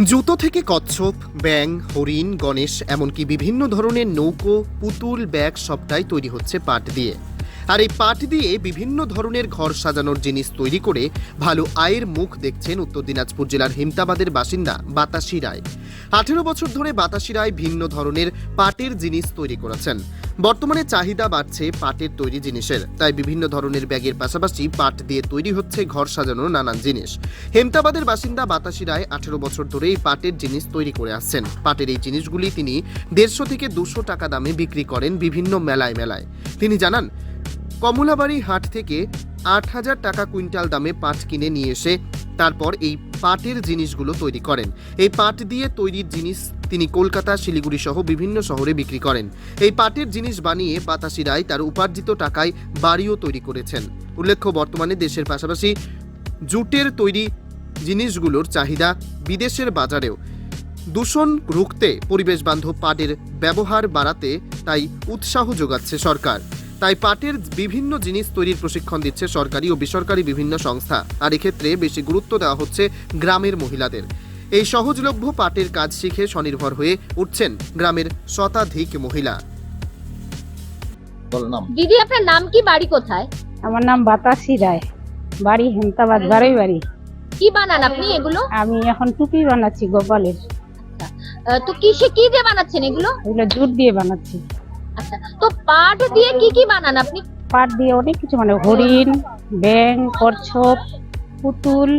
জুতো থেকে কচ্ছপ ব্যাং হরিণ, গণেশ, এমনকি বিভিন্ন ধরনের নৌকো, পুতুল, ব্যাগ সবটাই তৈরি হচ্ছে পাট দিয়ে। আর এই পাট দিয়ে বিভিন্ন ধরনের ঘর সাজানোর জিনিস তৈরি করে ভালো আয়ের মুখ দেখছেন উত্তর দিনাজপুর জেলার হিমতাবাদের বাসিন্দা বাতাসি রায়। আঠেরো বছর ধরে বাতাসি রায় ভিন্ন ধরনের পাটের জিনিস তৈরি করেছেন। বর্তমানে চাহিদা বাড়ছে পাটের তৈরি জিনিসের, তাই বিভিন্ন ধরনের ব্যাগের পাশাপাশি পাট দিয়ে তৈরি হচ্ছে ঘর সাজানোর নানান জিনিস। হেমতাবাদের বাসিন্দা বাতাসি রায় আঠেরো বছর ধরে এই পাটের জিনিস তৈরি করে আসছেন। পাটের এই জিনিসগুলি তিনি দেড়শো থেকে দুশো টাকা দামে বিক্রি করেন বিভিন্ন মেলায় মেলায়। তিনি জানান, কমলাবাড়ি হাট থেকে আট হাজার টাকা কুইন্টাল দামে পাট কিনে নিয়ে এসে, তারপর এই পাটের জিনিসগুলো তৈরি করেন। এই পাট দিয়ে তৈরির জিনিস তিনি কলকাতা, শিলিগুড়ি সহ বিভিন্ন শহরে বিক্রি করেন। এই পাটের জিনিস বানিয়ে বাতাসি রায় তার উপার্জিত টাকায় বাড়িও তৈরি করেছেন। উল্লেখ্য, বর্তমানে দেশের পাশাপাশি জুটের তৈরি জিনিসগুলোর চাহিদা বিদেশের বাজারেও। দূষণ রুখতে পরিবেশ বান্ধব পাটের ব্যবহার বাড়াতে তাই উৎসাহ যোগাচ্ছে সরকার। তাই পাটের বিভিন্ন জিনিস তৈরির প্রশিক্ষণ দিচ্ছে সরকারি ও বেসরকারি বিভিন্ন সংস্থা। আর এক্ষেত্রে বেশি গুরুত্ব দেওয়া হচ্ছে গ্রামের মহিলাদের। এই সহজলভ্য পাটের কাজ শিখে স্বনির্ভর হয়ে উঠছেন গ্রামের শতাধিক মহিলা। দিদি আপনার নাম কি? বাড়ি কোথায়? আমার নাম বাতাসি রায়। বাড়ি হেমতাবাদ বারোই বাড়ি। কি বানান আপনি এগুলো? আমি এখন টুপি বানাচ্ছি গোপালের। আহ, তো কিসে কি দিয়ে বানাচ্ছেন এগুলো? এগুলো জুট দিয়ে বানাচ্ছি। আচ্ছা তো পাট দিয়ে কি কি বানান আপনি? পাট দিয়ে অনেক কিছু মানে হরিণ ব্যাং কচ্ছপ পুতুল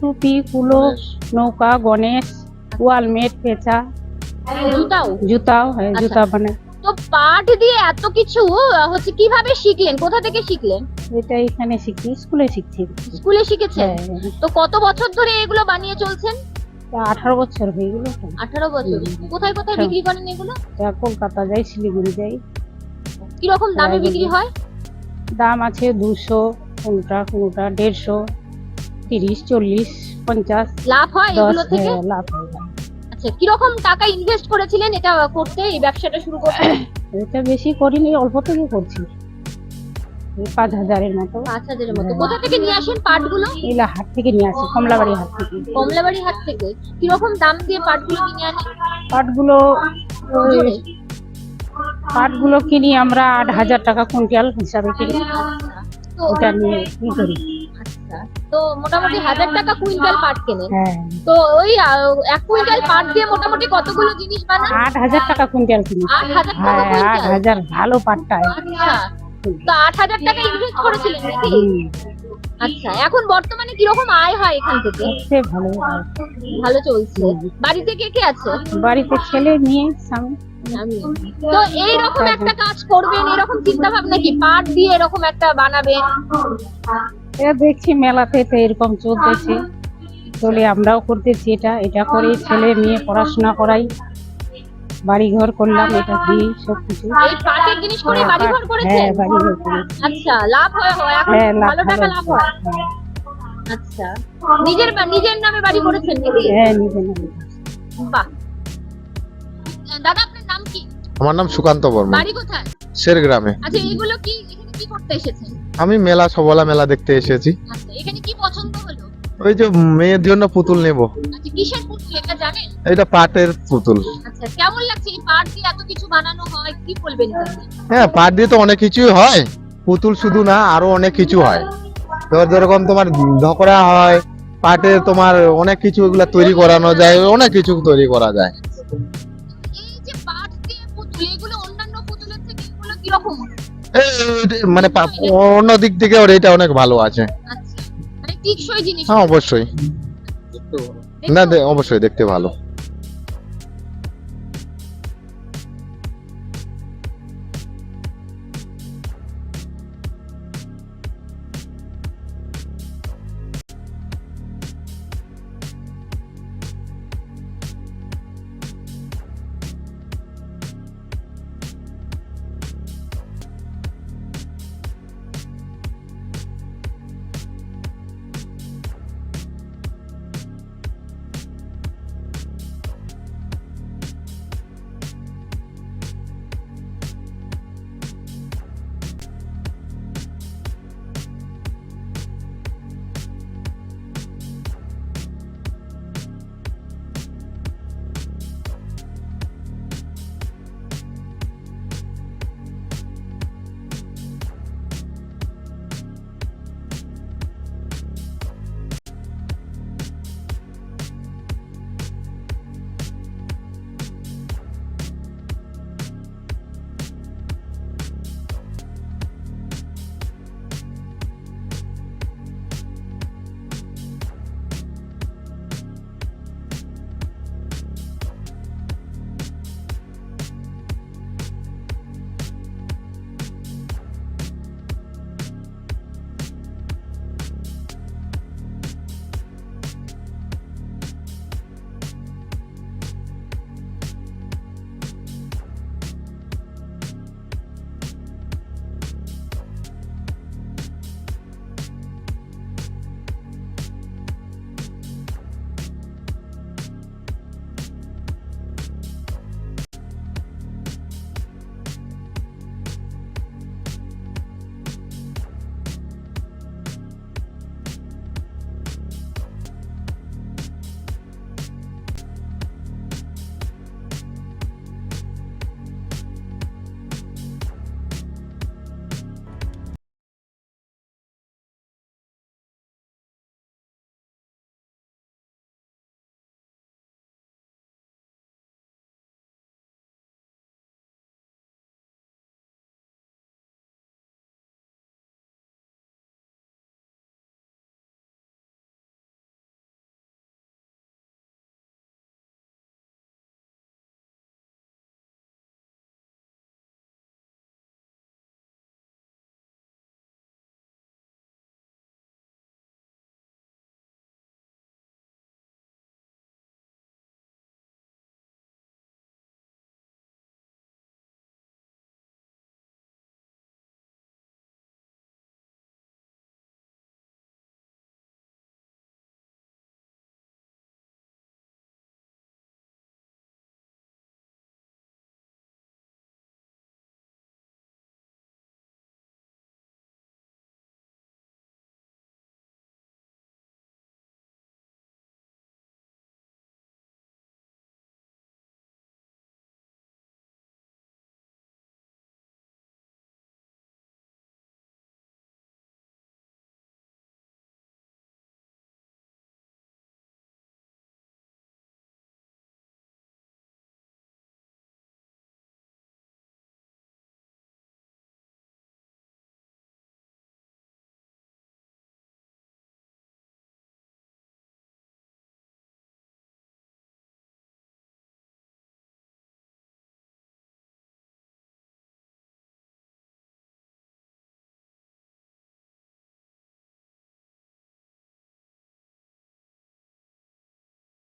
টুপি কুলো নৌকা গণেশ ওয়ালমেট পেঁচা। জুতাও? জুতাও হ্যাঁ আচ্ছা। জুতা বানায় তো পাট দিয়ে এত কিছু হচ্ছে কীভাবে শিখলেন? কোথা থেকে শিখলেন? এটা এখানে শিখছি স্কুলে শিখছি। স্কুলে শিখেছেন? হ্যাঁ তো কত বছর ধরে এগুলো বানিয়ে চলছেন? আঠারো বছর হয়ে গেল। আঠারো বছর। কোথায় কোথায় আচ্ছা। বিক্রি করেন এগুলো? কলকাতা যাই শিলিগুড়ি যাই। কীরকম দামে হ্যাঁ, বিক্রি হয়? দাম আছে দুশো কোনটা কোনটা দেড়শো তিরিশ চল্লিশ পঞ্চাশ লাভ হয় এগুলো থেকে? হ্যাঁ, লাভ হয়। আচ্ছা কীরকম টাকা ইনভেস্ট করেছিলেন এটা করতে এই ব্যবসাটা শুরু করতে? এটা বেশি করিনি অল্প থেকে করছি। পাঁচ হাজারের মতো। পাঁচ হাজারের মতো। কোথা থেকে নিয়ে আসেন পাটগুলো? এগুলা হাট থেকে নিয়ে আসি কমলাবাড়ি হাট থেকে। কমলাবাড়ি হাট থেকে। কীরকম দাম দিয়ে পাটগুলো কিনে আনেন পাটগুলো? পাটগুলো কিনি আমরা আট হাজার টাকা কুইন্টাল হিসাবে কিনি। ওটা নিয়ে কি করি? আচ্ছা। তো মোটামুটি হাজার টাকা কুইন্টাল পাট কেনেন? হ্যাঁ। তো ওই এক কুইন্টাল পাট দিয়ে মোটামুটি কতগুলো জিনিস বানান? আট হাজার টাকা কুইন্টাল কিনি আট হাজার হ্যাঁ হাজার ভালো পাটটা। আচ্ছা। তো আট হাজার টাকা ইনভেস্ট করেছিলেন নাকি? আচ্ছা এখন বর্তমানে কীরকম আয় হয় এখান থেকে? সে ভালো ভালো চলছে। বাড়িতে কে কে আছে? বাড়িতে ছেলে নিয়ে স্বামী। তো এইরকম একটা কাজ করবেন এরকম চিন্তা ভাবনা কি? পাট দিয়ে এরকম একটা বানাবেন? এটা দেখছি মেলাতে তো এরকম চলতেছে। চলে আমরাও করতেছি এটা এটা করে ছেলে মেয়ে পড়াশোনা করাই। বাড়ি ঘর করলাম এটা দিয়ে সব কিছু এই পাটের জিনিস করে বাড়ি ঘর করেছেন? হ্যাঁ বাড়ি ঘর করেছি। আচ্ছা লাভ হয় হয় এখন হ্যাঁ লাভ টাকা লাভ হয়। আচ্ছা নিজের নিজের নামে বাড়ি করেছেন নাকি? হ্যাঁ নিজে নিজে বাহ। দাদা আপনার নাম কি? আমার নাম সুকান্ত বর্মা বাড়ি কোথায়? শের গ্রামে আচ্ছা এগুলো কি এখানে কি করতে এসেছেন? আমি মেলা সবলা মেলা দেখতে এসেছি। আচ্ছা এখানে কি পছন্দ হলো? ওই যে মেয়ের জন্য পুতুল নেব। আচ্ছা কিসের পুতুল এটা জানেন? এটা পাটের পুতুল। কেমন লাগছে এই পাট দিয়ে এত কিছু বানানো হয়? কি বলবেন? হ্যাঁ পাট দিয়ে তো অনেক কিছুই হয়। পুতুল শুধু না আরও অনেক কিছু হয়। যেরকম তোমার ধকরা হয় পাটে তোমার অনেক কিছু এগুলা তৈরি করানো যায় অনেক কিছু তৈরি করা যায়। মানে অন্য দিক থেকে ওর এটা অনেক ভালো আছে। আচ্ছা। মানে হ্যাঁ অবশ্যই। না অবশ্যই দেখতে ভালো।